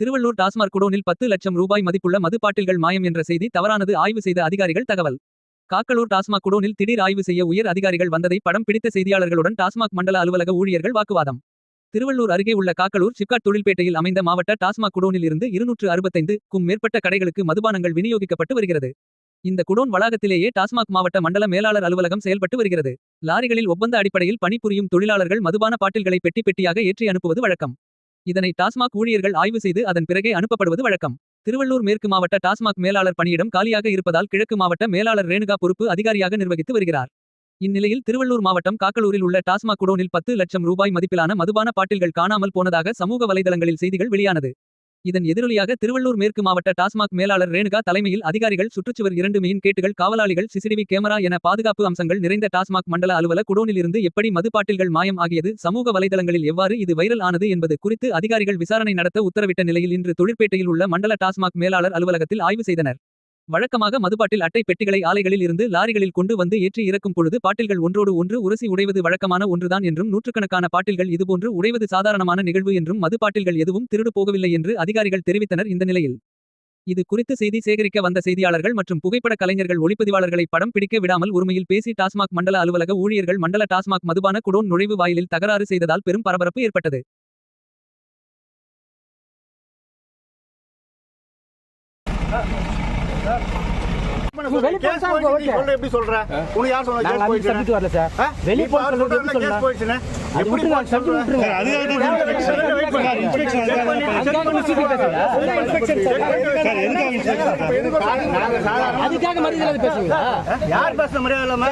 திருவள்ளூர் டாஸ்மாக் குடோனில் பத்து லட்சம் ரூபாய் மதிப்புள்ள மது பாட்டில்கள் மாயம் என்ற செய்தி தவறானது ஆய்வு செய்த அதிகாரிகள் தகவல். காக்களூர் டாஸ்மாக் குடோனில் திடீர் ஆய்வு செய்ய உயர் அதிகாரிகள் வந்ததை படம் பிடித்த செய்தியாளர்களுடன் டாஸ்மாக் மண்டல அலுவலக ஊழியர்கள் வாக்குவாதம். திருவள்ளூர் அருகே உள்ள காக்களூர் சிப்காட் தொழில்பேட்டையில் அமைந்த மாவட்ட டாஸ்மாக் குடோனில் இருந்து இருநூற்று அறுபத்தைந்து க்கும் மேற்பட்ட கடைகளுக்கு மதுபானங்கள் விநியோகிக்கப்பட்டு வருகிறது. இந்த குடோன் வளாகத்திலேயே டாஸ்மாக் மாவட்ட மண்டல மேலாளர் அலுவலகம் செயல்பட்டு வருகிறது. லாரிகளில் ஒப்பந்த அடிப்படையில் பணிபுரியும் தொழிலாளர்கள் மதுபான பாட்டில்களை பெட்டி பெட்டியாக ஏற்றி அனுப்புவது வழக்கம். இதனை டாஸ்மாக் ஊழியர்கள் ஆய்வு செய்து அதன் பிறகே அனுப்பப்படுவது வழக்கம். திருவள்ளூர் மேற்கு மாவட்ட டாஸ்மாக் மேலாளர் பணியிடம் காலியாக இருப்பதால் கிழக்கு மாவட்ட மேலாளர் ரேணுகா பொறுப்பு அதிகாரியாக நிர்வகித்து வருகிறார். இந்நிலையில் திருவள்ளூர் மாவட்டம் காக்கலூரில் உள்ள டாஸ்மாக் குடோனில் பத்து லட்சம் ரூபாய் மதிப்பிலான மதுபான பாட்டில்கள் காணாமல் போனதாக சமூக வலைதளங்களில் செய்திகள் வெளியானது. இதன் எதிரொலியாக திருவள்ளூர் மேற்கு மாவட்ட டாஸ்மாக் மேலாளர் ரேணுகா தலைமையில் அதிகாரிகள் சுற்றுச்சுவர் இரண்டு மெயின் கேட்டுகள் காவலாளிகள் சிசிடிவி கேமரா என பாதுகாப்பு அம்சங்கள் நிறைந்த டாஸ்மாக் மண்டல அலுவல குடோனிலிருந்து எப்படி மது பாட்டில்கள் மாயம் ஆகியது சமூக வலைதளங்களில் எவ்வாறு இது வைரல் ஆனது என்பது குறித்து அதிகாரிகள் விசாரணை நடத்த உத்தரவிட்ட நிலையில் இன்று தொழிற்பேட்டையில் உள்ள மண்டல டாஸ்மாக் மேலாளர் அலுவலகத்தில் ஆய்வு செய்தனர். வழக்கமாக மதுபாட்டில் அட்டை பெட்டிகளை ஆலைகளில் இருந்து லாரிகளில் கொண்டு வந்து ஏற்றி இறக்கும் பொழுது பாட்டில்கள் ஒன்றோடு ஒன்று உரசி உடைவது வழக்கமான ஒன்றுதான் என்றும் நூற்றுக்கணக்கான பாட்டில்கள் இதுபோன்று உடைவது சாதாரணமான நிகழ்வு என்றும் மது பாட்டில்கள் எதுவும் திருடு போகவில்லை என்று அதிகாரிகள் தெரிவித்தனர் இந்த நிலையில். இது குறித்து செய்தி சேகரிக்க வந்த செய்தியாளர்கள் மற்றும் புகைப்பட கலைஞர்கள் ஒளிப்பதிவாளர்களை படம் பிடிக்க விடாமல் உரிமையில் பேசி டாஸ்மாக் மண்டல அலுவலக ஊழியர்கள் மண்டல டாஸ்மாக் மதுபான குடோன் நுழைவு வாயிலில் தகராறு செய்ததால் பெரும் பரபரப்பு ஏற்பட்டது. வெளிய எப்படி சொல்ற? உனக்கு யார்? சப்ஜெக்ட் வரல சார்? வெளிய? போயிடுச்சுன்னு. எப்படி அதுக்காக மரியாதை பேசுவீங்களா? யார் பேசுன மரியாதை இல்லாம?